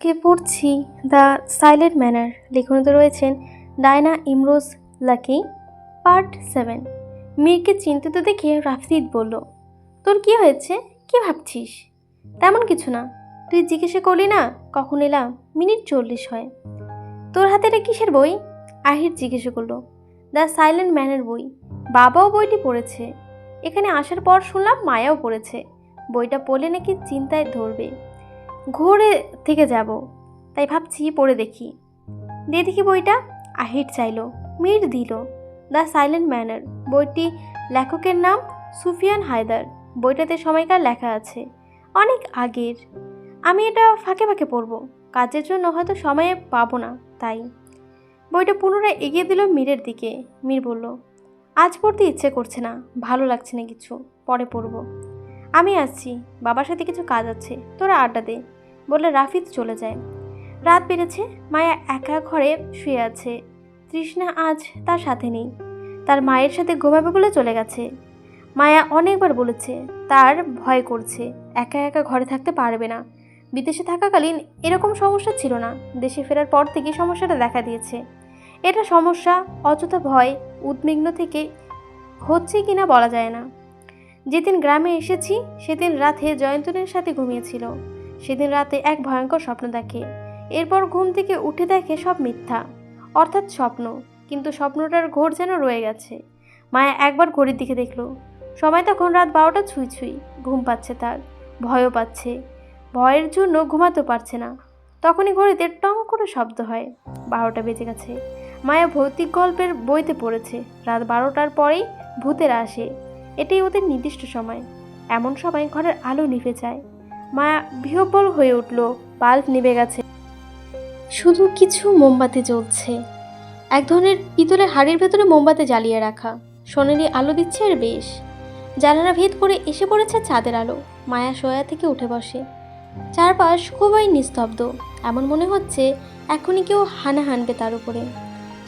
কে পড়ছি? The silent manner. লেখনীতে রয়েছেন Diana Imroz Lucky, part seven. মীরকে চিন্তিত দেখে রাফিদ বলল, তোর কি হয়েছে? কি ভাবছিস? তেমন কিছু না। তুই জিজ্ঞাসা করলি না, কখন এলাম? মিনিট চল্লিশ হয়। তোর হাতে এটা কিসের বই? আহির জিজ্ঞাসা করল, দ্য সাইলেন্ট ম্যানের বই। বাবাও বইটি পড়েছে। এখানে আসার পর শুনলাম মায়াও পড়েছে। বইটা পড়লে নাকি চিন্তায় ধরবে। ঘুরে থেকে যাব। তাই ভাবছি পড়ে দেখি। দিয়ে দেখি বইটা আহির চাইলো, মির দিল। দ্য সাইলেন্ট ম্যানার, বইটি লেখকের নাম সুফিয়ান হায়দার। বইটাতে সময়কার লেখা আছে, অনেক আগের। আমি এটা ফাঁকে ফাঁকে পড়ব, কাজের জন্য হয়তো সময়ে পাবো না, তাই। বইটা পুনরায় এগিয়ে দিল মীরের দিকে। মীর বলল, আজ পড়তে ইচ্ছে করছে না, ভালো লাগছে না কিছু, পরে পড়ব। আমি আসছি, বাবার সাথে কিছু কাজ আছে, তোরা আড্ডা দে। বলে রাফিদ চলে যায়। রাত বেড়েছে, মায়া একা ঘরে শুয়ে আছে। তৃষ্ণা আজ তার সাথে নেই। তার মায়ের সাথে ঘুমাবে বলে চলে গেছে। মায়া অনেকবার বলেছে, তার ভয় করছে, একা একা ঘরে থাকতে পারবে না। বিদেশে থাকাকালীন এরকম সমস্যা ছিল না। দেশে ফেরার পর থেকে সমস্যাটা দেখা দিয়েছে। এটা সমস্যা, অযথা ভয়, উদ্বিগ্ন থেকে হচ্ছে কিনা বলা যায় না। যেদিন গ্রামে এসেছি, সেদিন রাতে জয়ন্তনের সাথে ঘুমিয়েছিল। সেদিন রাতে এক ভয়ঙ্কর স্বপ্ন দেখে। এরপর ঘুম থেকে উঠে দেখে সব মিথ্যা। অর্থাৎ স্বপ্ন, কিন্তু স্বপ্নটার ঘোর যেন রয়ে গেছে। মায়া একবার ঘড়ির দিকে দেখল। সময় তখন রাত বারোটা ছুঁই ছুঁই। ঘুম পাচ্ছে তার। ভয়ও পাচ্ছে। ভয়ের জন্য ঘুমাতে পারছে না। তখনই ঘড়িতে টং করে শব্দ হয়। বারোটা বেজে গেছে। মায়া ভৌতিক গল্পের বইতে পড়েছে। রাত বারোটার পরেই ভূতেরা আসে। এটাই ওদের নির্দিষ্ট সময়। এমন সময় ঘরের আলো নিভে যায়। মায়া বিহব্বল হয়ে উঠল বাল্ব নিভে গেছে। শুধু কিছু মোমবাতি জ্বলছে। এক ধরনের পিতলের হাড়ির ভেতরে মোমবাতি জ্বালিয়ে রাখা। সোনালি আলো দিচ্ছে আর বেশ। জানালা ভেদ করে এসে পড়েছে চাঁদের আলো। মায়া শোয়া থেকে উঠে বসে। চারপাশ খুবই নিস্তব্ধ। এমন মনে হচ্ছে এখনই কেউ হানা হানবে তার উপরে।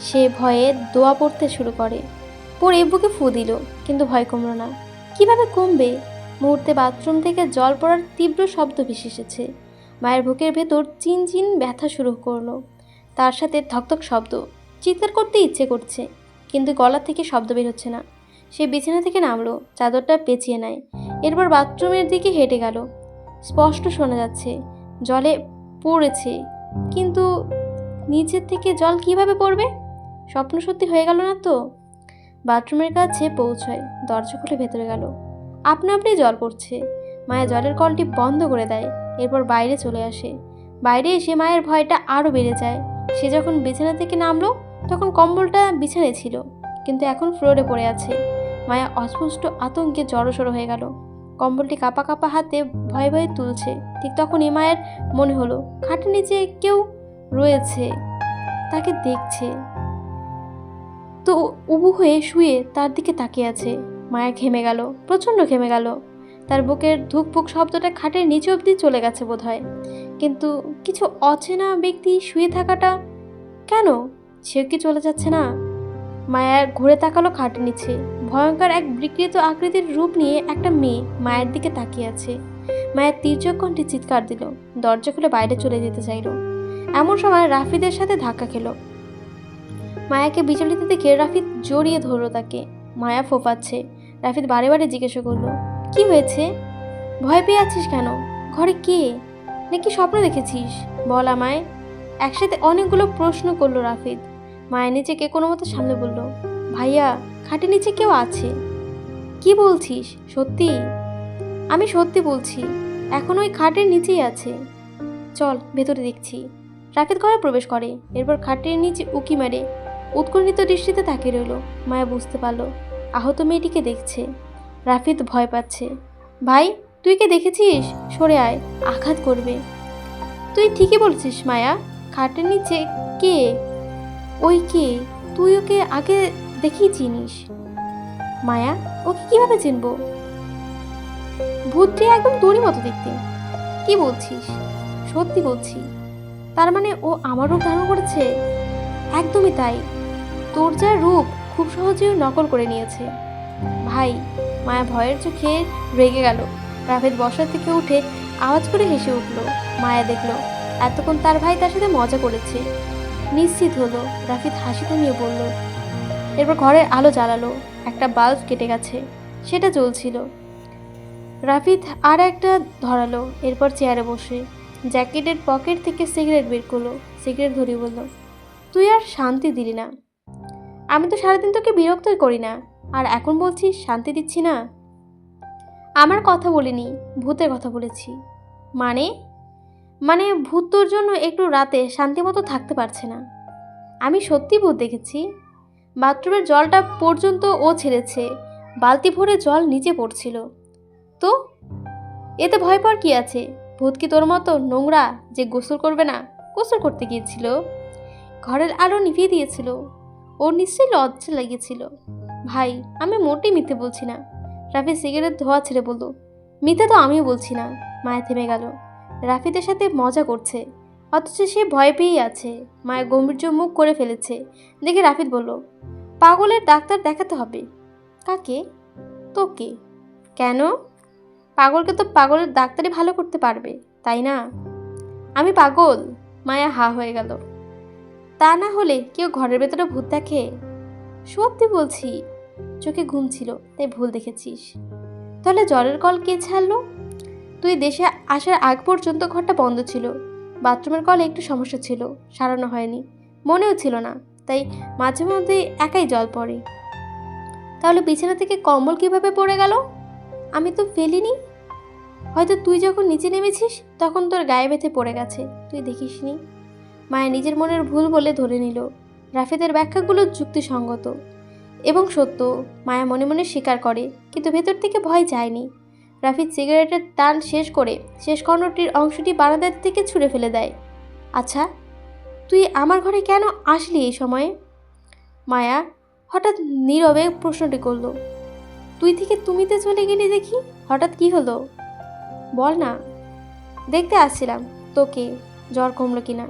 সে ভয়ে দোয়া পড়তে শুরু করে। পরে বুকে ফু দিল, কিন্তু ভয় কমলো না। কীভাবে কমবে? মুহূর্তে বাথরুম থেকে জল পড়ার তীব্র শব্দ ভেসে এসেছে মায়ের বুকের ভেতর চিন চিন ব্যথা শুরু করল। তার সাথে ধকধক শব্দ। চিৎকার করতে ইচ্ছে করছে, কিন্তু গলা থেকে শব্দ বের হচ্ছে না। সে বিছানা থেকে নামলো, চাদরটা পেঁচিয়ে নেয়। এরপর বাথরুমের দিকে হেঁটে গেল। স্পষ্ট শোনা যাচ্ছে, জলে পড়েছে, কিন্তু নিচের থেকে জল কীভাবে পড়বে? স্বপ্ন সত্যি হয়ে গেল না তো? বাথরুমের কাছে পৌঁছয়, দরজা খুলে ভেতরে গেল। আপনা আপনি জল পড়ছে। মায়া জলের কলটি বন্ধ করে দেয়, এরপর বাইরে চলে আসে। বাইরে এসে মায়ের ভয়টা আরও বেড়ে যায়। সে যখন বিছানা থেকে নামলো, তখন কম্বলটা বিছানায় ছিল, কিন্তু এখন ফ্লোরে পড়ে আছে। মায়া অস্পষ্ট আতঙ্কে জড়সড়ো হয়ে গেল। কম্বলটি কাপা কাপা হাতে ভয়ে ভয়ে তুলছে। ঠিক তখনই মায়ের মনে হলো, খাটের নিচে কেউ রয়েছে, তাকে দেখছে। তো উবু হয়ে শুয়ে তার দিকে তাকিয়ে আছে। মায়া ঘেমে গেল, প্রচণ্ড ঘেমে গেল। তার বুকের ধুকপুক শব্দটা খাটের নিচে অবধি চলে গেছে বোধ হয় কিন্তু কিছু অচেনা ব্যক্তি শুয়ে থাকাটা কেন? সেও কি চলে যাচ্ছে না? মায়া ঘুরে তাকালো খাটের নিচে। ভয়ঙ্কর এক বিকৃত আকৃতির রূপ নিয়ে একটা মেয়ে মায়ের দিকে তাকিয়ে আছে। মায়ের তীর্যক কণ্ঠে চিৎকার দিল, দরজা খুলে বাইরে চলে যেতে চাইল। এমন সময় রাফিদের সাথে ধাক্কা খেলো। মায়াকে বিচলিত দেখে রাফিদ জড়িয়ে ধরলো তাকে। মায়া ফোপাচ্ছে। রাফিদ বারে বারে জিজ্ঞাসা করল, কি হয়েছে? ভয় পেয়ে আছিস কেন? ঘরে কে? নাকি স্বপ্ন দেখেছিস? বল আমায়। একসাথে অনেকগুলো প্রশ্ন করল রাফিদ মায়ের নিচেকে কোনো মতো সামনে বলল, ভাইয়া, খাটের নিচে কেউ আছে? কি বলছিস? সত্যি? আমি সত্যি বলছি, এখন ওই খাটের নিচেই আছে। চল, ভেতরে দেখছি। রাফিদ ঘরে প্রবেশ করে, এরপর খাটের নিচে উকি মারে, উৎকণ্ঠিত দৃষ্টিতে তাকিয়ে রইল। মায়া বুঝতে পারল আহত মেয়েটিকে দেখছে। রাফিদ ভয় পাচ্ছে। ভাই, তুই কে দেখেছিস? সরে আয়, আঘাত করবে। তুই ঠিকই বলছিস, মায়া। খাটের নিচে কে? ওই কে? তুই ওকে আগে দেখেই চিনিস। মায়া, ওকে কীভাবে চিনবো? ভূতটি একদম তোরই মতো দেখতে। কি বলছিস? সত্যি বলছি। তার মানে ও আমার রূপ ধারণ করেছে? একদমই তাই। তোর যা রূপ খুব সহজেই নকল করে নিয়েছে। ভাই, মায়া ভয়ের চোখে রেগে গেল। রাফেদ বসার থেকে উঠে আওয়াজ করে হেসে উঠল। মায়া দেখল, এতক্ষণ তার ভাই তার সাথে মজা করেছে। নিশ্চিত হলো রাফিদ হাসি থামিয়ে বলল, এরপর ঘরের আলো জ্বালালো, একটা বাল্ব কেটে গেছে, সেটা জ্বলছিল। রাফিদ আর একটা ধরালো, এরপর চেয়ারে বসে, জ্যাকেটের পকেট থেকে সিগারেট বের করল, সিগারেট ধরিয়ে বলল, তুই আর শান্তি দিলি না। আমি তো সারাদিন তোকে বিরক্তই করি না। আর এখন বলছিস শান্তি দিচ্ছি না। আমার কথা বলিনি, ভূতের কথা বলেছি। মানে? মানে ভূত তোর জন্য একটু রাতে শান্তি মতো থাকতে পারছে না। আমি সত্যি ভূত দেখেছি। বাথরুমের জলটা পর্যন্ত ও ছেড়েছে। বালতি ভরে জল নিচে পড়ছিল। তো? এতে ভয় পাওয়ার কি আছে? ভূত কি তোর মতো নোংরা যে গোসল করবে না? গোসল করতে গিয়েছিল। ঘরের আলো নিভিয়ে দিয়েছিল। ওর নিশ্চয়ই লজ্জা লেগেছিল। ভাই, আমি মোটেই মিথ্যে বলছি না। রাফি সিগারেট ধোয়া ছেড়ে বলল, মিথ্যে তো আমিও বলছি না। মায়া থেমে গেল। রাফিদের সাথে মজা করছে, অথচ সে ভয় পেয়েই আছে। মায়া গম্ভীর্য মুখ করে ফেলেছে। দেখে রাফিদ বলল, পাগলের ডাক্তার দেখাতে হবে। কাকে? তোকে। কেন? পাগলকে তো পাগলের ডাক্তারই ভালো করতে পারবে, তাই না? আমি পাগল। মায়া হা হয়ে গেল। তা না হলে কেউ ঘরের ভেতরে ভূত দেখে? সত্যি বলছি, চোখে ঘুম ছিল, তাই ভুল দেখেছিস। তাহলে জ্বরের কল কে ছাড়লো? তুই দেশে আসার আগ পর্যন্ত ঘরটা বন্ধ ছিল। বাথরুমের কলে একটু সমস্যা ছিল, সারানো হয়নি। মনেও ছিল না, তাই মাঝে মধ্যে একাই জল পড়ে। তাহলে বিছানা থেকে কম্বল কীভাবে পড়ে গেল? আমি তো ফেলিনি। হয়তো তুই যখন নিচে নেমেছিস, তখন তোর গায়ে বেঁধে পড়ে গেছে, তুই দেখিসনি। মায়া নিজের মনের ভুল বলে ধরে নিল। রাফিদের ব্যাখ্যাগুলো যুক্তিসঙ্গত এবং সত্য, মায়া মনে মনে স্বীকার করে, কিন্তু ভেতর থেকে ভয় যায়নি। রাফিদ সিগারেটের টান শেষ করে শেষ কর্ণটির অংশটি বারান্দার থেকে ছুঁড়ে ফেলে দেয়। আচ্ছা তুই আমার ঘরে কেন আসলি এই সময়ে? মায়া হঠাৎ নীরবে প্রশ্নটি করল। তুই থেকে তুমিতে চলে গেলি দেখি, হঠাৎ কি হলো? বল না, দেখতে আসছিলাম, তোকে, জ্বর কমলো কিনা?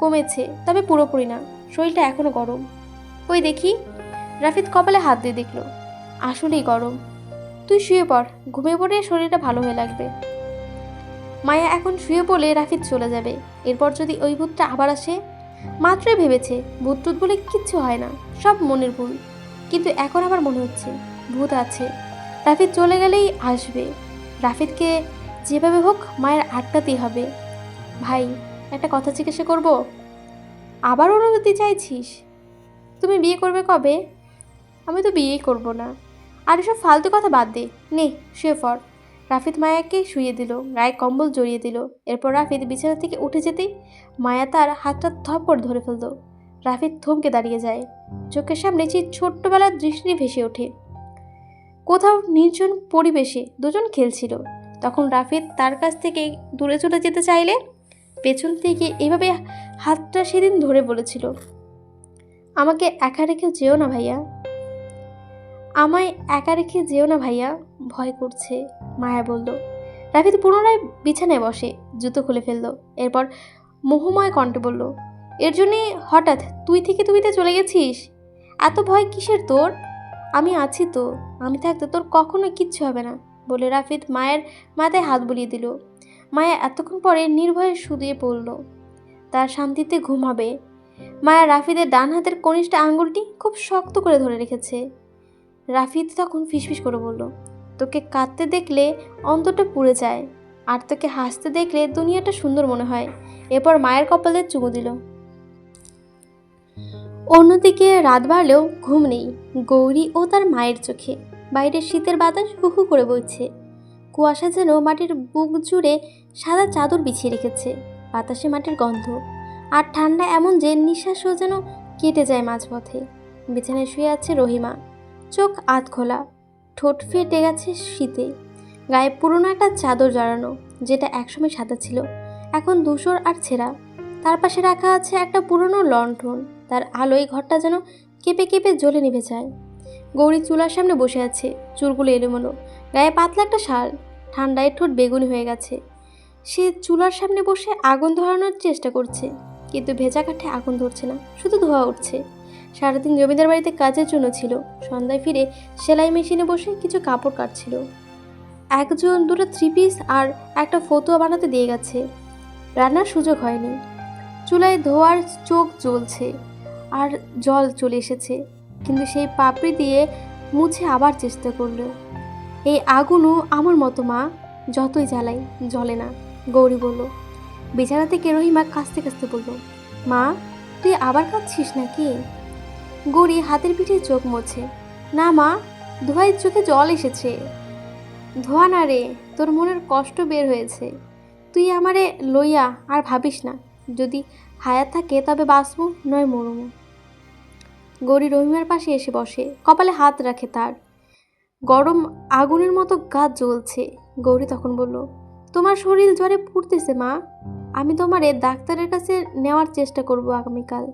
কমেছে, তবে পুরোপুরি না। শরীরটা এখনও গরম। ওই দেখি রাফিদ কপালে হাত দিয়ে দেখল, আসলেই গরম। তুই শুয়ে পড়, ঘুমিয়ে পড়ে শরীরটা ভালো হয়ে লাগবে। মায়া এখন শুয়ে পড়লে রাফিদ চলে যাবে। এরপর যদি ওই ভূতটা আবার আসে? মাত্রই ভেবেছে ভূত টুত বলে কিচ্ছু হয় না, সব মনের ভুল। কিন্তু এখন আবার মনে হচ্ছে, ভূত আছে। রাফিদ চলে গেলেই আসবে। রাফিদকে যেভাবে হোক মায়ের আটকাতেই হবে। ভাই একটা কথা জিজ্ঞাসা করব? আবার অনুমতি চাইছিস? তুমি বিয়ে করবে কবে? আমি তো বিয়েই করব না। আর এসব ফালতু কথা বাদ দে। নে, শুয়ে পড়। রাফিদ মায়াকে শুয়ে দিল, গায়ে কম্বল জড়িয়ে দিল। এরপর রাফিদ বিছানা থেকে উঠে যেতেই মায়া তার হাতটা থপড় ধরে ফেলল। রাফিদ থমকে দাঁড়িয়ে যায়। চোখের সামনে সেই ছোট্টবেলার দৃষ্টি ভেসে ওঠে। কোথাও নির্জন পরিবেশে দুজন খেলছিল। তখন রাফিদ তার কাছ থেকে দূরে চলে যেতে চাইলে পেছন থেকে এভাবে হাতটা সেদিন ধরে বলেছিল। আমাকে একা রেখে যেও না ভাইয়া। আমায় একা রেখে যেও না ভাইয়া, ভয় করছে, মায়া বলল। রাফিদ পুনরায় বিছানায় বসে, জুতো খুলে ফেলল, এরপর মোহময় কণ্ঠে বলল, এর জন্যে হঠাৎ তুই থেকে তুইতে চলে গেছিস? এত ভয় কিসের তোর? আমি আছি তো, আমি থাকতে তোর কখনো কিচ্ছু হবে না, বলে রাফিদ মায়ের মাথায় হাত বুলিয়ে দিল। মায়া এতক্ষণ পরে নির্ভয়ে শুধিয়ে পড়ল। তার শান্তিতে ঘুমাবে। মায়া রাফিদের ডান হাতের কনিষ্ঠ আঙ্গুলটি খুব শক্ত করে ধরে রেখেছে। রাফিদ তখন ফিসফিস করে বলল, তোকে কাঁদতে দেখলে অন্তরটা পুড়ে যায়, আর তোকে হাসতে দেখলে দুনিয়াটা সুন্দর মনে হয়। এরপর মায়ের কপালে চুমু দিল। অন্যদিকে রাত বাড়লেও ঘুম নেই। গৌরী ও তার মায়ের চোখে। বাইরে শীতের বাতাস হু হু করে বইছে। কুয়াশা যেন মাটির বুক জুড়ে সাদা চাদর বিছিয়ে রেখেছে, বাতাসে মাটির গন্ধ, আর ঠান্ডা এমন যে নিঃশ্বাসও যেন কেটে যায় মাঝপথে। বিছানায় শুয়ে আছে রহিমা। চোখ আধ খোলা, ঠোঁট ফেটে গেছে শীতে। গায়ে পুরনো একটা চাদর জড়ানো, যেটা একসময় সাদা ছিল, এখন ধূসর আর ছেঁড়া। তার পাশে রাখা আছে একটা পুরনো লণ্ঠন, তার আলোয় ঘরটা যেন কেঁপে কেঁপে জ্বলে নিভে যায়। গৌরী চুলার সামনে বসে আছে, চুলগুলো এলোমেলো, গায়ে পাতলা একটা শাল, ঠান্ডায় ঠোঁট বেগুনি হয়ে গেছে। সে চুলার সামনে বসে আগুন ধরানোর চেষ্টা করছে, কিন্তু ভেজা কাঠে আগুন ধরছে না, শুধু ধোয়া উঠছে। সারাদিন জমিদার বাড়িতে কাজের জন্য ছিল, সন্ধ্যায় ফিরে সেলাই মেশিনে বসে কিছু কাপড় কাটছিল। একজন দুটো থ্রি পিস আর একটা ফতুয়া বানাতে দিয়ে গেছে। রান্নার সুযোগ হয়নি। চুলায় ধোয়ার চোখ জ্বলছে আর জল চলে এসেছে, কিন্তু সেই পাপড়ি দিয়ে মুছে আবার চেষ্টা করল। এই আগুনও আমার মতো মা, যতই জ্বালাই, জ্বলে না। গৌরী বলল বিছানা থেকে রহিমা কাঁচতে কাঁচতে বলল, মা, তুই আবার কাঁদছিস নাকি? গৌরী হাতের পিঠে চোখ মোছে, না মা, ধোয়ায় চোখে জল এসেছে। ধোয়া না রে, তোর মনের কষ্ট বের হয়েছে। তুই আমারে লইয়া আর ভাবিস না, যদি হায়াত থাকে তবে বাঁচবো, নয় মরমু গৌরী রহিমার পাশে এসে বসে, কপালে হাত রাখে তার। গরম আগুনের মতো গা জ্বলছে। গৌরী তখন বলল তোমার শরীর জ্বরে পুড়তেছে, মা। আমি তোমারে ডাক্তারের কাছে নেওয়ার চেষ্টা করব আগামীকাল।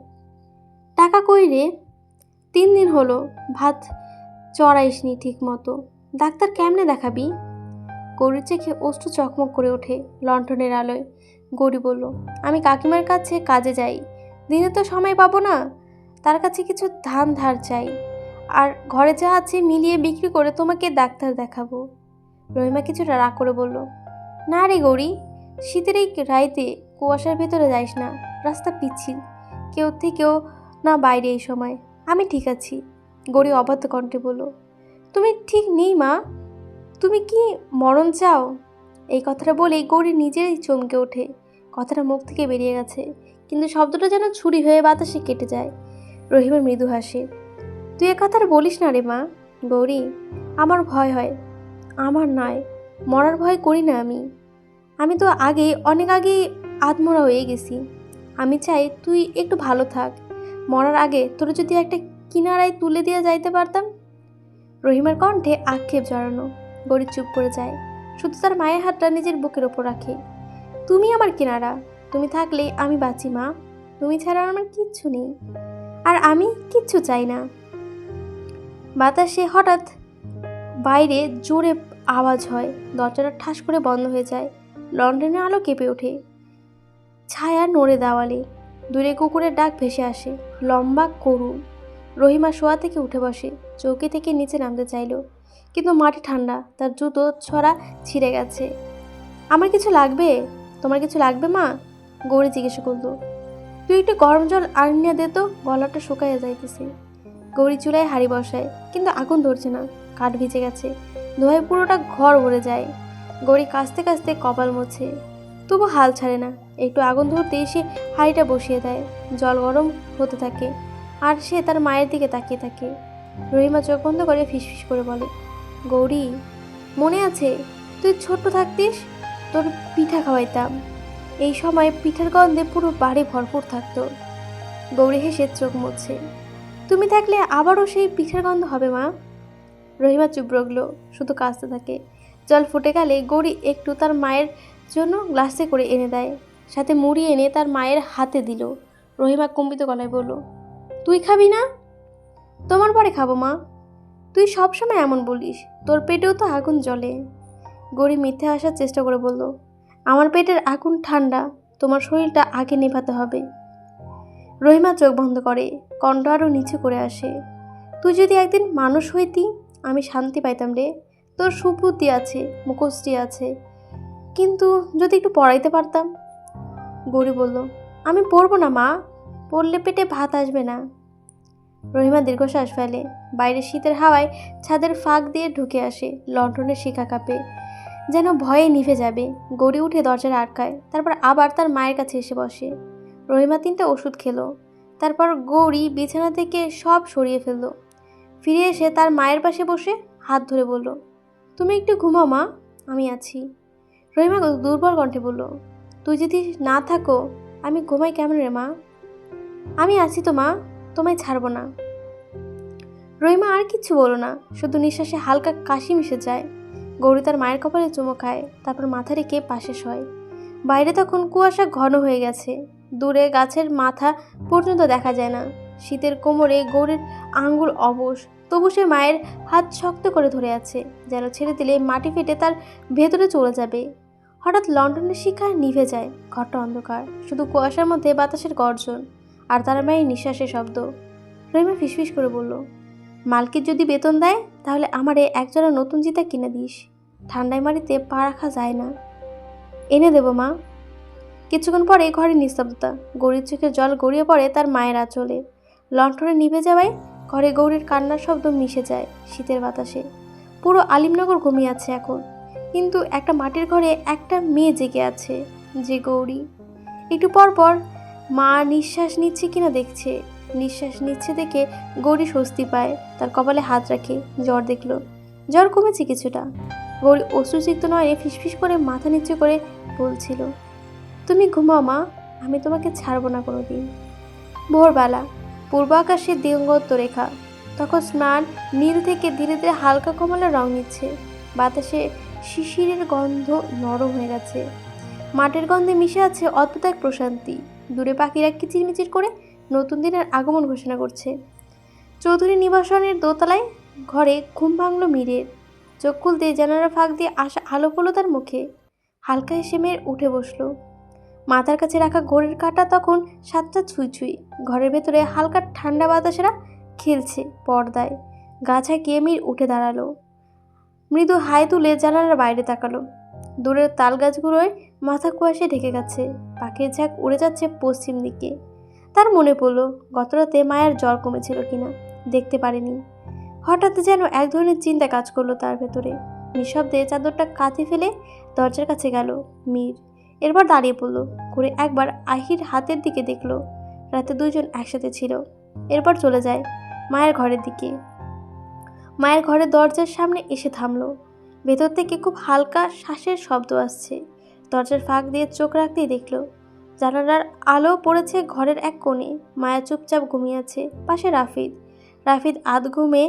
টাকা কই রে? তিন দিন হলো, ভাত চড়াইসনি ঠিক মতো ডাক্তার কেমনে দেখাবি? গৌরীর চেখে অষ্টু চকমক করে ওঠে লণ্ঠনের আলোয়। গৌরী বলল, আমি কাকিমার কাছে কাজে যাই। দিনে তো সময় পাবো না। তার কাছে কিছু ধান ধার চাই। আর ঘরে যা আছে মিলিয়ে বিক্রি করে তোমাকে ডাক্তার দেখাবো। রহিমা কিছুটা রাগ করে বলল না রে গৌরী, শীতের এই রাইতে কুয়াশার ভেতরে যাইস না, রাস্তা পিচ্ছিল। কেউ থেকেও না বাইরে এই সময়। আমি ঠিক আছি, গৌরী অবাধ্য কণ্ঠে বলল। তুমি ঠিক নেই মা, তুমি কি মরণ চাও? এই কথাটা বলেই গৌরী নিজেই চমকে ওঠে। কথাটা মুখ থেকে বেরিয়ে গেছে, কিন্তু শব্দটা যেন ছুরি হয়ে বাতাসে কেটে যায়। রহিমা মৃদু হাসে, তুই এ কথাটা বলিস না রে মা। গৌরী, আমার ভয় হয়, আমার নয়। মরার ভয় করি না আমি। আমি তো আগে, অনেক আগেই আত্মরা হয়ে গেছি। আমি চাই তুই একটু ভালো থাক। মরার আগে তোর যদি একটা কিনারায় তুলে দিয়ে যাইতে পারতাম? রহিমার কণ্ঠে আক্ষেপ জড়ানো। গরিব চুপ করে যায়। শুধু তার মায়ের হাতটা নিজের বুকের ওপর রাখে। তুমি আমার কিনারা। তুমি থাকলে আমি বাঁচি, মা। তুমি ছাড়া আমার কিচ্ছু নেই। আর আমি কিচ্ছু চাই না। বাতাসে হঠাৎ বাইরে জোরে আওয়াজ হয়, দরজাটা ঠাস করে বন্ধ হয়ে যায়। লন্ডনের আলো কেঁপে ওঠে। ছায়া নড়ে দেওয়ালে, দূরে কুকুরের ডাক ভেসে আসে, লম্বা করুণ রহিমা শোয়া থেকে উঠে বসে, চৌকি থেকে নিচে নামতে চাইল। কিন্তু মাটি ঠান্ডা, তার জুতো ছড়া ছিঁড়ে গেছে। আমার কিছু লাগবে? তোমার কিছু লাগবে, মা? গৌরী জিজ্ঞেস করল। তুই একটু গরম জল আনিয়ে দে তো, গলাটা শুকাইয়া যাইতেছে। গৌরী চুলায় হাড়ি বসায়, কিন্তু আগুন ধরছে না, কাঠ ভিজে গেছে। ধোয়ায় পুরোটা ঘর ভরে যায়। গৌরী কাঁচতে কাঁচতে কপাল মোছে। তবু হাল ছাড়ে না। একটু আগুন ধরতেই সে হাঁড়িটা বসিয়ে দেয়। জল গরম হতে থাকে। আর সে তার মায়ের দিকে তাকিয়ে থাকে। রহিমা চোখ বন্ধ করে ফিসফিস করে বলে, গৌরী, মনে আছে? তুই ছোট্ট থাকতিস? তোর পিঠা খাওয়াইতাম। এই সময় পিঠার গন্ধে পুরো বাড়ি ভরপুর থাকতো। গৌরী হেসে চোখ মুছছে তুমি থাকলে আবারও সেই পিঠার গন্ধ হবে মা? রহিমা চুপ রগলো শুধু কাঁচতে থাকে। জল ফুটে গেলে গৌরী একটু তার মায়ের জন্য গ্লাসে করে এনে দেয়, সাথে মুড়ি এনে তার মায়ের হাতে দিল। রহিমা কম্পিত গলায় বলল, তুই খাবি না? তোমার পরে খাব, মা। তুই সবসময় এমন বলিস, তোর পেটেও তো আগুন জ্বলে। গড়ি মিথ্যে আসার চেষ্টা করে বলল, আমার পেটের আগুন ঠান্ডা, তোমার শরীরটা আগে নেভাতে হবে। রহিমা চোখ বন্ধ করে, কণ্ঠ আরও নিচু করে আসে, তুই যদি একদিন মানুষ হইতি আমি শান্তি পাইতাম রে। তোর সুবুদ্ধি আছে মুখশ্রী আছে। কিন্তু যদি একটু পড়াইতে পারতাম? গৌরী বলল, আমি পড়ব না মা, পড়লে পেটে ভাত আসবে না। রহিমা দীর্ঘশ্বাস ফেলে বাইরে শীতের হাওয়ায় ছাদের ফাঁক দিয়ে ঢুকে আসে লন্ঠনের শিখা কাপে। যেন ভয়ে নিভে যাবে গড়ি উঠে দরজার আটকায়, তারপর আবার তার মায়ের কাছে এসে বসে। রহিমা তিনটে ওষুধ খেলো, তারপর গৌরী বিছানা থেকে সব সরিয়ে ফেলল। ফিরে এসে তার মায়ের পাশে বসে হাত ধরে বলল, তুমি একটু ঘুমাও মা, আমি আছি। রহিমা দুর্বল কণ্ঠে বলল, তুই যদি না থাকো, আমি ঘুমাই কেমন রে মা? আমি আছি তো মা, তোমায় ছাড়বো না। রহিমা আর কিচ্ছু বলো না, শুধু নিঃশ্বাসে হালকা কাশি মিশে যায়। গৌরী তার মায়ের কপালে চুমো খায়, তারপর মাথা রেখে পাশে শয়। বাইরে তখন কুয়াশা ঘন হয়ে গেছে। দূরে গাছের মাথা পর্যন্ত দেখা যায় না। শীতের কোমরে গৌরীর আঙ্গুল অবশ। তবু সে মায়ের হাত শক্ত করে ধরে আছে, যেন ছেড়ে দিলে মাটি ফেটে তার ভেতরে চলে যাবে। হঠাৎ লন্ডনের শিখা নিভে যায়, ঘরটা অন্ধকার, শুধু কুয়াশার মধ্যে বাতাসের গর্জন আর তার মায়ের নিঃশ্বাসের শব্দ। রহিমা ফিসফিস করে বলল, মালকির যদি বেতন দেয়, তাহলে আমারে একজোড়া নতুন জিতা কিনে দিস। ঠান্ডায় মারিতে পা রাখা যায় না। এনে দেবো মা। কিছুক্ষণ পরে ঘরে নিস্তব্ধতা গৌরীর চোখে জল গড়িয়ে পড়ে তার মায়ের আঁচলে। লণ্ঠনে নিভে যাওয়ায় ঘরে গৌরীর কান্নার শব্দ মিশে যায় শীতের বাতাসে। পুরো আলিমনগর ঘুমিয়ে আছে এখন। কিন্তু একটা মাটির ঘরে একটা মেয়ে জেগে আছে যে গৌরী। একটু পর পর মা নিঃশ্বাস নিচ্ছে কিনা দেখছে। নিঃশ্বাস নিচ্ছে দেখে গৌরী স্বস্তি পায়, তার কপালে হাত রাখে, জ্বর দেখল। জ্বর কমেছে কিছুটা। গৌরী অশ্রুসিক্ত নয় ফিসফিস করে মাথা নিচে করে বলছিল, তুমি ঘুমাও মা, আমি তোমাকে ছাড়বো না কোনো দিন ভোরবেলা পূর্ব আকাশে দিগন্ত রেখা তখন স্নান নীল থেকে ধীরে ধীরে হালকা কমলা রং নিচ্ছে। বাতাসে শিশিরের গন্ধ নরম হয়ে গেছে। মাটির গন্ধে মিশে আছে অদ্ভুত এক প্রশান্তি। দূরে পাখিরা কিচিরমিচির করে নতুন দিনের আগমন ঘোষণা করছে। চৌধুরী নিবাসনের দোতলায় ঘরে ঘুম ভাঙল মীরের। চোখ খুলতে জানালা ফাঁক দিয়ে আসা আলো পড়ল তার মুখে হালকা হেসে মেয়ের উঠে বসল। মাথার কাছে রাখা ঘড়ির কাঁটা তখন সাতটা ছুঁই ছুঁই। ঘরের ভেতরে হালকা ঠান্ডা বাতাসেরা খেলছে পর্দায়। গা ঝাঁকিয়ে মীর উঠে দাঁড়াল। মৃদু হাই তুলে জানালার বাইরে তাকালো। দূরের তাল গাছগুলোয় মাথা কুয়াশে ঢেকে গেছে। পাখির ঝাঁক উড়ে যাচ্ছে পশ্চিম দিকে। তার মনে পড়ল গতরাতে মায়ের জ্বর কমেছিল কিনা, দেখতে পারেনি। হঠাৎ যেন এক ধরনের চিন্তা কাজ করল তার ভেতরে। নিঃশব্দে চাদরটা কাঁথে ফেলে দরজার কাছে গেল মীর। এরপর দাঁড়িয়ে পড়ল, ঘুরে একবার আহির হাতের দিকে দেখল, রাতে দুজন একসাথে ছিল। এরপর চলে যায় মায়ের ঘরের দিকে। মায়ের ঘরের দরজার সামনে এসে থামলো। ভেতর থেকে খুব হালকা শ্বাসের শব্দ আসছে। দরজার ফাঁক দিয়ে চোখ রাখতেই দেখল, জানালার আলো পড়েছে ঘরের এক কোণে। মায়া চুপচাপ ঘুমিয়ে আছে, পাশে রাফিদ। রাফিদ আধ ঘুমে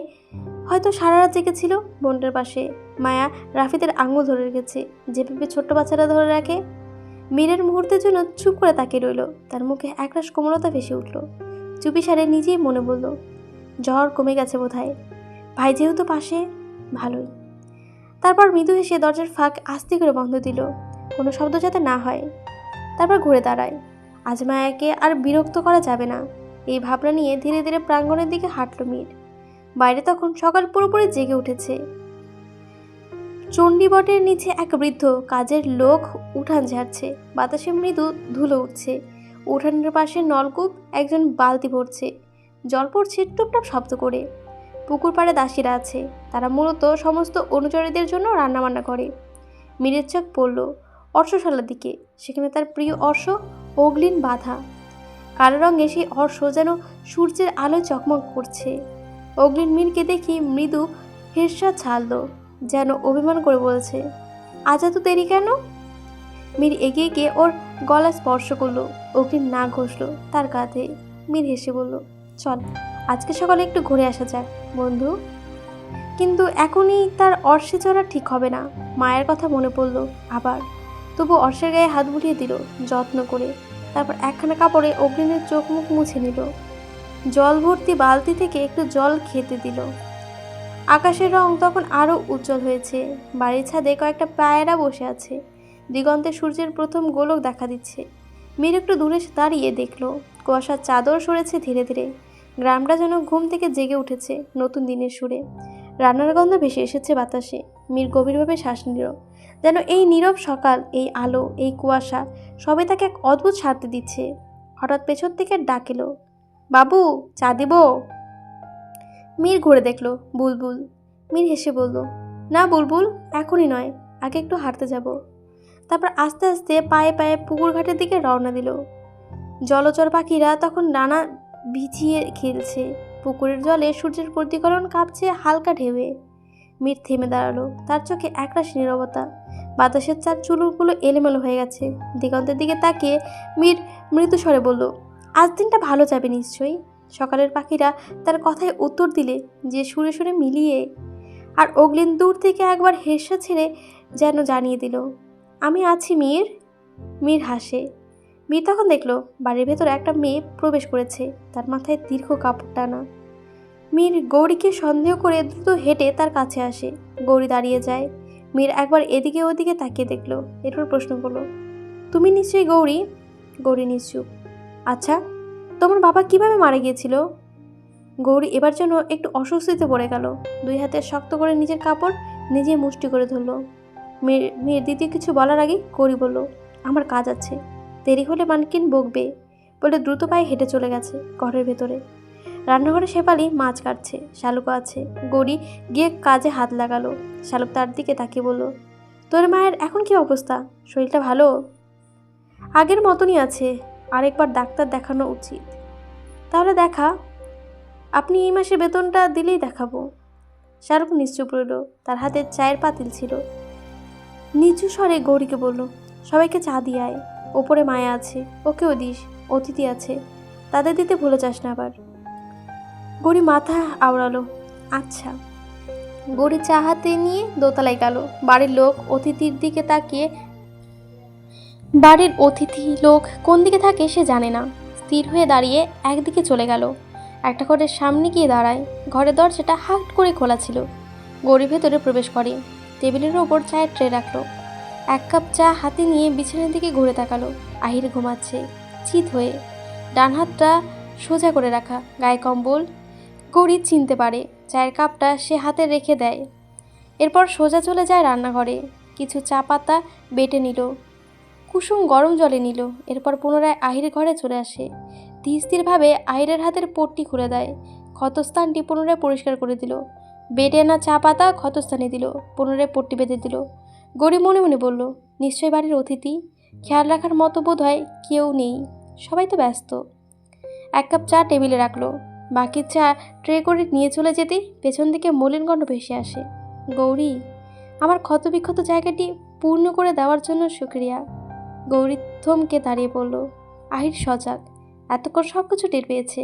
হয়তো সারা রাত জেগেছিল বোনটার পাশে। মায়া রাফিদের আঙুল ধরে রেখেছে যেভাবে ছোট্ট বাচ্চারা ধরে রাখে মীরের মুহূর্তের জন্য চুপ করে তাকিয়ে রইল। তার মুখে একরাশ কোমলতা ভেসে উঠল। চুপি সারে নিজেই মনে বলল জ্বর কমে গেছে বোধহয়। ভাই যেহেতু পাশে, ভালোই। তারপর মৃদু হেসে দরজার ফাঁক আস্তে করে বন্ধ দিল। কোনো শব্দ যাতে না হয়। তারপর ঘুরে দাঁড়ায়। আজ মায়াকে আর বিরক্ত করা যাবে না। এই ভাবনা নিয়ে ধীরে ধীরে প্রাঙ্গণের দিকে হাঁটল মীর। বাইরে তখন সকাল পুরোপুরি জেগে উঠেছে। চণ্ডীবটের নিচে এক বৃদ্ধ কাজের লোক উঠান ঝাড়ছে। বাতাসে মৃদু ধুলো উঠছে। উঠানের পাশে নলকূপ একজন বালতি ভরছে। জল পড়ছে টুপটাপ শব্দ করে। পুকুর পাড়ে দাসীরা আছে। তারা মূলত সমস্ত অনুচরীদের জন্য রান্নাবান্না করে। মীরের চোখ পড়ল অর্শশালার দিকে। সেখানে তার প্রিয় অর্শ অগ্লিন বাধা। কালো রঙে সেই অর্শ যেন সূর্যের আলোয় চকমক করছে। অগ্লিন মীরকে দেখি মৃদু হেরসা ছাড়ল। যেন অভিমান করে বলছে, আজ এত দেরি কেন? মীর এগিয়ে গিয়ে ওর গলা স্পর্শ করল অগ্নি না ঘষলো, তার কাঁধে। মীর হেসে বলল, চল, আজকে সকালে একটু ঘুরে আসা যাক, বন্ধু। কিন্তু এখনই তার অর্শে চড়া ঠিক হবে না। মায়ের কথা মনে পড়ল আবার। তবু অর্ষের গায়ে হাত বুলিয়ে দিল, যত্ন করে। তারপর একখানা কাপড়ে অগ্নিনের চোখ মুখ মুছে নিল। জল ভর্তি বালতি থেকে একটু জল খেতে দিল। আকাশের রং তখন আরও উজ্জ্বল হয়েছে। বাড়ির ছাদে কয়েকটা পায়রা বসে আছে। দিগন্তে সূর্যের প্রথম গোলক দেখা দিচ্ছে। মীর একটু দূরে দাঁড়িয়ে দেখল, কুয়াশার চাদর সরেছে ধীরে ধীরে। গ্রামটা যেন ঘুম থেকে জেগে উঠেছে নতুন দিনের সুরে। রান্নার গন্ধ ভেসে এসেছে বাতাসে। মীর গভীরভাবে শ্বাস নিল। যেন এই নীরব সকাল, এই আলো, এই কুয়াশা সবে তাকে এক অদ্ভুত শান্তি দিচ্ছে। হঠাৎ পেছন থেকে ডাক এলো, বাবু, চা দিব? মীর ঘুরে দেখল, বুলবুল। মীর হেসে বলল, না বুলবুল, এখনই নয়, আগে একটু হাঁটতে যাব। তারপর আস্তে আস্তে পায়ে পায়ে পুকুর ঘাটের দিকে রওনা দিল। জলচর পাখিরা তখন ডানা ভিজিয়ে খেলছে। পুকুরের জলে সূর্যের প্রতিফলন কাঁপছে হালকা ঢেউয়ে। মীর থেমে দাঁড়াল, তার চোখে একরাশ নীরবতা। বাতাসের চার চুলগুলো এলোমেলো হয়ে গেছে। দিগন্তের দিকে তাকিয়ে মীর মৃদু স্বরে বলল, আজ দিনটা ভালো যাবে নিশ্চয়ই? সকালের পাখিরা তার কথায় উত্তর দিলে যে সুরে সুরে মিলিয়ে, আর অগ্লিন দূর থেকে একবার হেসে ছেড়ে যেন জানিয়ে দিল, আমি আছি মীর? মীর হাসে। মীর তখন দেখল বাড়ির ভেতরে একটা মেয়ে প্রবেশ করেছে, তার মাথায় দীর্ঘ কাপড় টানা। মীর গৌরীকে সন্দেহ করে দ্রুত হেঁটে তার কাছে আসে। গৌরী দাঁড়িয়ে যায়। মীর একবার এদিকে ওদিকে তাকিয়ে দেখল, এরপর প্রশ্ন করল, তুমি নিশ্চয়ই গৌরী? গৌরী নিশ্চুপ আচ্ছা তোমার বাবা কীভাবে মারা গিয়েছিল? গৌরী এবার যেন একটু অস্বস্তিতে পড়ে গেল। দুই হাতে শক্ত করে নিজের কাপড় নিজে মুষ্টি করে ধরলো। মেয়ের মেয়ের দ্বিতীয় কিছু বলার আগে গৌরী বলল, আমার কাজ আছে। দেরি হলে মানকিন বকবে। বলে দ্রুত পায়ে হেঁটে চলে গেছে ঘরের ভেতরে। রান্নাঘরে শেফালি মাছ কাটছে, শালুকও আছে। গড়ি গিয়ে কাজে হাত লাগালো। শালুক তার দিকে তাকিয়ে বলল, তোর মায়ের এখন কি অবস্থা? শরীরটা ভালো? আগের মতনই আছে। আরেকবার ডাক্তার দেখানো উচিত। তাহলে দেখা, আপনি এই মাসে বেতনটা দিলেই দেখাবো। শাহরুখ নিশ্চুপ রইল, তার হাতে চায়ের পাতিল ছিল। নিচু স্বরে গৌরীকে বলল, সবাইকে চা দিয়ে আয়, ওপরে মায়া আছে, ওকেও দিস, অতিথি আছে, তাদের দিতে ভুলে যাস না আবার। গৌরী মাথা আওড়ালো আচ্ছা। গৌরী চা হাতে নিয়ে দোতলায় গেল, বাড়ির লোক অতিথির দিকে তাকিয়ে বাড়ির অতিথি লোক কোন দিকে থাকে সে জানে না। স্থির হয়ে দাঁড়িয়ে একদিকে চলে গেল। একটা ঘরের সামনে গিয়ে দাঁড়ায়। ঘরের দরজাটা হাট করে খোলা ছিল। গৌরী ভেতরে প্রবেশ করে। টেবিলের ওপর চায়ের ট্রে রাখল। এক কাপ চা হাতে নিয়ে বিছানার দিকে ঘুরে তাকালো। আহির ঘুমাচ্ছে। চিত হয়ে। ডান হাতটা সোজা করে রাখা। গায়ে কম্বল। গৌরী চিনতে পারে। চায়ের কাপটা সে হাতে রেখে দেয়। এরপর সোজা চলে যায় রান্নাঘরে। কিছু চা পাতা বেটে নিল। কুসুম গরম জলে নিল, এরপর পুনরায় আহিরের ঘরে চলে আসে। ধীর স্থিরভাবে আহিরের হাতের পট্টি খুলে দেয়। ক্ষতস্থানটি পুনরায় পরিষ্কার করে দিল। বেটে আনা চা পাতা ক্ষতস্থানে দিল, পুনরায় পট্টি বেঁধে দিল। গরিব মনে মনে বলল, নিশ্চয় বাড়ির অতিথি? খেয়াল রাখার মতো বোধ হয় কেউ নেই। সবাই তো ব্যস্ত। এক কাপ চা টেবিলে রাখল। বাকি চা ট্রে করে নিয়ে চলে যেতেই পেছন দিকে মলিন গন্ধ ভেসে আসে। গৌরী, আমার ক্ষতবিক্ষত জায়গাটি পূর্ণ করে দেওয়ার জন্য শুক্রিয়া। গৌরী থমকে দাঁড়িয়ে পড়ল আহির সজাগ, এতক্ষণ সব কিছু টের পেয়েছে।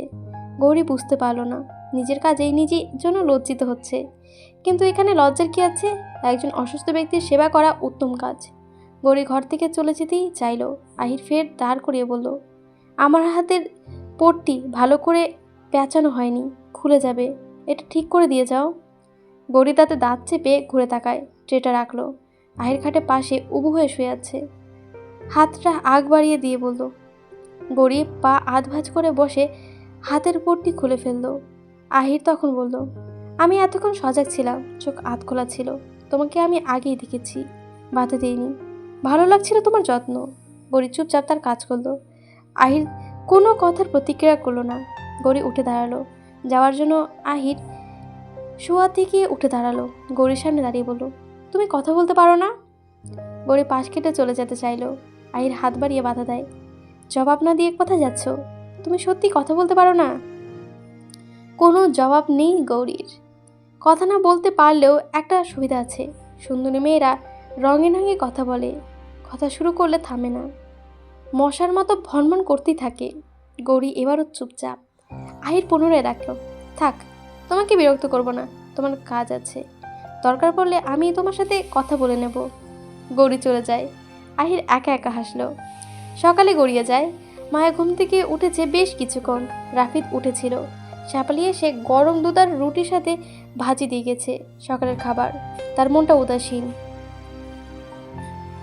গৌরী বুঝতে পারল না, নিজের কাজেই নিজের জন্য লজ্জিত হচ্ছে। কিন্তু এখানে লজ্জার কি আছে? একজন অসুস্থ ব্যক্তির সেবা করা উত্তম কাজ। গৌরী ঘর থেকে চলে যেতেই চাইলো, আহির ফের দাঁড় করিয়ে বলল, আমার হাতের পট্টি ভালো করে পেঁচানো হয়নি, খুলে যাবে, এটা ঠিক করে দিয়ে যাও। গৌরী তাতে দাঁত চেপে ঘুরে তাকায়, ট্রেটা রাখল। আহির খাটে পাশে উবু হয়ে শুয়ে আছে। হাতটা আগ বাড়িয়ে দিয়ে বলল, গরিব পা আধ ভাঁজ করে বসে হাতের পট্টি খুলে ফেলল। আহির তখন বলল, আমি এতক্ষণ সজাগ ছিলাম, চোখ আধ খোলা ছিল, তোমাকে আমি আগেই দেখেছি, বাধা দিইনি। ভালো লাগছিল তোমার যত্ন। গরি চুপচাপ তার কাজ করল। আহির কোনো কথার প্রতিক্রিয়া করল না। গড়ি উঠে দাঁড়াল। যাওয়ার জন্য আহির শোয়া থেকে উঠে দাঁড়াল। গৌরীর সামনে দাঁড়িয়ে বলল, তুমি কথা বলতে পারো না? গৌরী পাশ কেটে চলে যেতে চাইলো। আহির হাত বাড়িয়ে বাধা দেয়। জবাব না দিয়ে কোথায় যাচ্ছ? তুমি সত্যি কথা বলতে পারো না? কোনো জবাব নেই গৌরীর। কথা না বলতে পারলেও একটা সুবিধা আছে। সুন্দরী মেয়েরা রঙে রঙে কথা বলে। কথা শুরু করলে থামে না। মশার মতো ভনমন করতেই থাকে। গৌরী এবারও চুপচাপ। আহির পুনরায় রাখল থাক, তোমাকে বিরক্ত করব না, তোমার কাজ আছে। দরকার পড়লে আমি তোমার সাথে কথা বলে নেব। গৌরী চলে যায়। আহির একা একা হাসলো। সকালে গড়িয়ে যায়। মায়া ঘুম থেকে উঠেছে বেশ কিছুক্ষণ। রাফিদ উঠেছিল। চাপালি সে গরম দুধ আর রুটির সাথে ভাজি দিয়ে গেছে সকালের খাবার। তার মনটা উদাসীন।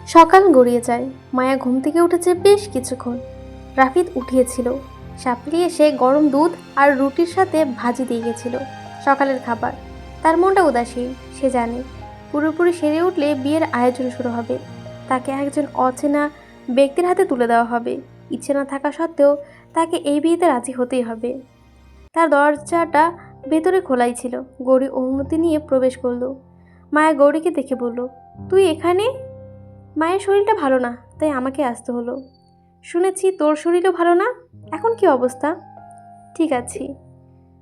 সকাল গড়িয়ে যায়। মায়া ঘুম থেকে উঠেছে বেশ কিছুক্ষণ। রাফিদ উঠিয়েছিল। সাপলি সে গরম দুধ আর রুটির সাথে ভাজি দিয়ে গেছিল সকালের খাবার। তার মনটা উদাসীন, সে জানে। পুরোপুরি সেরে উঠলে বিয়ের আয়োজন শুরু হবে। তাকে একজন অচেনা ব্যক্তির হাতে তুলে দেওয়া হবে। ইচ্ছে না থাকা সত্ত্বেও তাকে এই বিয়েতে রাজি হতেই হবে। তার দরজাটা ভেতরে খোলাই ছিল। গৌরী অনুমতি নিয়ে প্রবেশ করল। মায়া গৌরীকে দেখে বলল, তুই এখানে? মায়ের শরীরটা ভালো না, তাই আমাকে আসতে হলো। শুনেছি তোর শরীরও ভালো না, এখন কি অবস্থা? ঠিক আছি।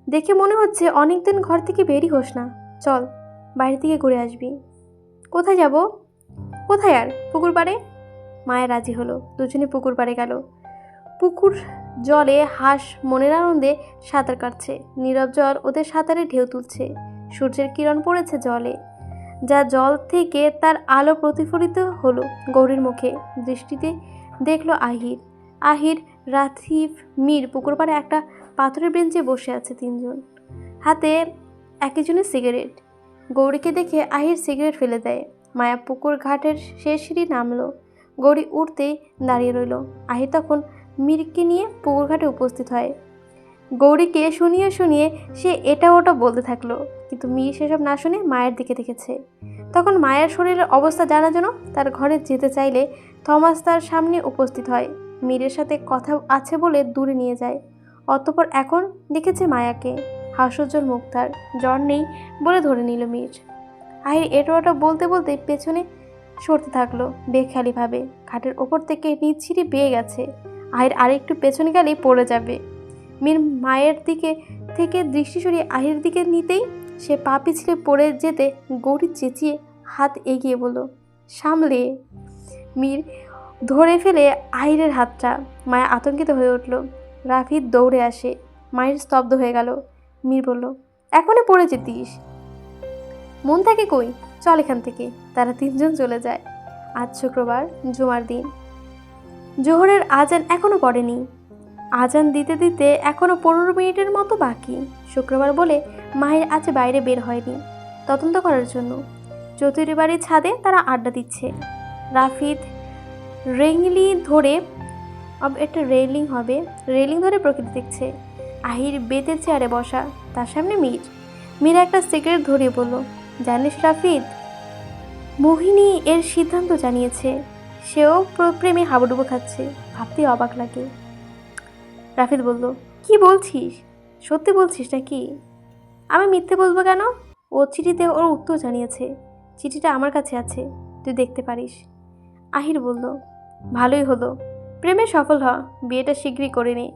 দেখে মনে হচ্ছে অনেক দিন ঘর থেকে বেরই হোস না। চল, বাইরে থেকে ঘুরে আসবি। কোথায় যাব? কোথায় আর? পুকুর পাড়ে? মায়া রাজি হলো। দুজনে পুকুর পাড়ে গেল। পুকুর জলে হাঁস মনের আনন্দে সাঁতার কাটছে। নীরব জল ওদের সাঁতারে ঢেউ তুলছে। সূর্যের কিরণ পড়েছে জলে। যা জল থেকে তার আলো প্রতিফলিত হলো গৌরীর মুখে। দৃষ্টিতে দেখল আহির। আহির, রাথিফ, মীর পুকুর পাড়ে একটা পাথরের বেঞ্চে বসে আছে তিনজন। হাতে একজনের সিগারেট। গৌরীকে দেখে আহির সিগারেট ফেলে দেয়। মায়া পুকুর ঘাটের শেষ সিঁড়ি নামলো। গৌরী উঠতেই দাঁড়িয়ে রইল। আহির তখন মীরকে নিয়ে পুকুর ঘাটে উপস্থিত হয়। গৌরীকে শুনিয়ে শুনিয়ে সে এটা ওটা বলতে থাকল, কিন্তু মীর সেসব না শুনে মায়ের দিকে দেখেছে। তখন মায়ের শরীরের অবস্থা জানার জন্য তার ঘরে যেতে চাইলে থমাস তার সামনে উপস্থিত হয়। মীরের সাথে কথা আছে বলে দূরে নিয়ে যায়। অতঃপর এখন দেখেছে মায়াকে। হাস্যোজ্জ্বল মুখ তার। জ্বর নেই বলে ধরে নিল মীর। আহির এটো ওটা বলতে বলতে পেছনে সরতে থাকল বেখেয়ালিভাবে খাটের ওপর থেকে নিচ্ছিরি বেয়ে গেছে। আহির আরেকটু পেছনে গেলেই পড়ে যাবে। মীর মায়ের দিকে থেকে দৃষ্টি সরিয়ে আহির দিকে নিতেই সে পা পিছলে পড়ে যেতে গৌরী চেঁচিয়ে হাত এগিয়ে বলল, সামলে। মীর ধরে ফেলে আহিরের হাতটা। মায়া আতঙ্কিত হয়ে উঠল। রাফিদ দৌড়ে আসে। মায়ের স্তব্ধ হয়ে গেল। মীর বলল, এখনই পড়ে যেতিস। মন থাকে কই? চল এখান থেকে। তারা তিনজন চলে যায়। আজ শুক্রবার, জুমার দিন। জোহরের আজান এখনও পড়েনি। আজান দিতে দিতে এখনও পনেরো মিনিটের মতো বাকি। শুক্রবার বলে মায়ের আজ বাইরে বের হয়নি। তদন্ত করার জন্য। চতুরি বাড়ির ছাদে তারা আড্ডা দিচ্ছে। রাফিদ রেংলি ধরে একটা রেলিং হবে। রেলিং ধরে প্রকৃতি দেখছে। আহির বেতের চেয়ারে বসা। তার সামনে মীর। মীর একটা সিগারেট ধরিয়ে বলল জানিস রাফিদ মোহিনী এর সিদ্ধান্ত জানিয়েছে। সেও প্রেমে হাবুডুবু খাচ্ছে। ভাবতেই অবাক লাগে। রাফিদ বলল, কি বলছিস? সত্যি বলছিস নাকি? আমি মিথ্যে বলব কেন? ও চিঠিতে ওর উত্তর জানিয়েছে। চিঠিটা আমার কাছে আছে, তুই দেখতে পারিস। আহির বলল, ভালোই হলো। প্রেমে সফল হ, বিয়েটা শীঘ্রই করে নে।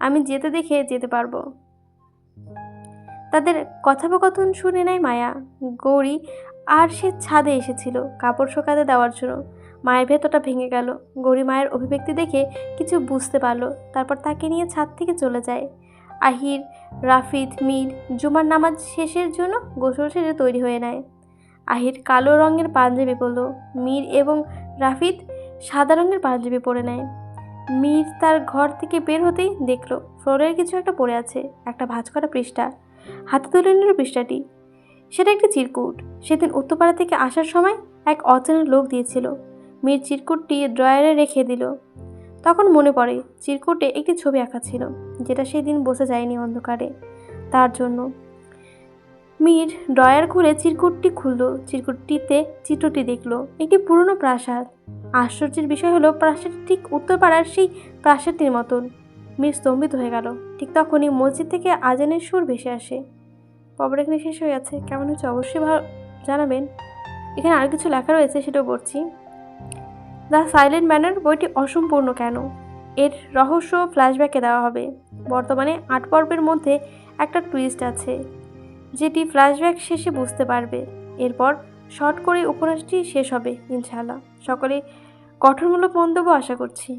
আমি যেতে দেখে যেতে পারব। তাদের কথোপকথন শুনে নেয় মায়া। গৌরী আর সে ছাদে এসেছিল কাপড় শোকাতে দেওয়ার জন্য। মায়ের ভেতরটা ভেঙে গেল। গৌরী মায়ের অভিব্যক্তি দেখে কিছু বুঝতে পারল। তারপর তাকে নিয়ে ছাদ থেকে চলে যায়। আহির রাফিদ মীর জুমার নামাজ শেষের জন্য গোসল সেরে তৈরি হয়ে নেয়। আহির কালো রঙের পাঞ্জাবি পরল। মীর এবং রাফিদ সাদা রঙের পাঞ্জাবি পরে নেয়। মীর তার ঘর থেকে বের হতেই দেখল, ফ্লোরের কিছু একটা পড়ে আছে, একটা ভাঁজ করা পৃষ্ঠা। হাতে তুলে নিল পৃষ্ঠাটি। সেটা একটি চিরকুট। সেদিন উত্তরপাড়া থেকে আসার সময় এক অচেনা লোক দিয়েছিল। মীর চিরকুটটি ড্রয়ারে রেখে দিল। তখন মনে পড়ে, চিরকুটে একটি ছবি আঁকা ছিল, যেটা সেদিন বসে যায়নি অন্ধকারে। তার জন্য। মীর ড্রয়ার খুলে চিরকুটটি খুলল। চিরকুটটিতে চিত্রটি দেখল। একটি পুরনো প্রাসাদ। আশ্চর্যের বিষয় হলো, প্রাসাদটি ঠিক উত্তরপাড়ার সেই প্রাসাদটির মতন। মীর স্তম্ভিত হয়ে গেল। ঠিক তখনই মসজিদ থেকে আজানের সুর ভেসে আসে। পর্বটা এখানে শেষ হয়ে গেছে। কেমন হচ্ছে অবশ্যই জানাবেন। এখানে আর কিছু লেখা রয়েছে, সেটাও পড়ছি। দ্য সাইলেন্ট ম্যানার বইটি অসম্পূর্ণ কেন? এর রহস্য ফ্ল্যাশব্যাকে দেওয়া হবে। বর্তমানে আট পর্বের মধ্যে একটা টুইস্ট আছে, যেটি ফ্ল্যাশব্যাক শেষে বুঝতে পারবে। এরপর শর্ট করে উপন্যাসটি শেষ হবে, ইনশাআল্লাহ। সকলে গঠনমূলক মন্তব্য আশা করছি।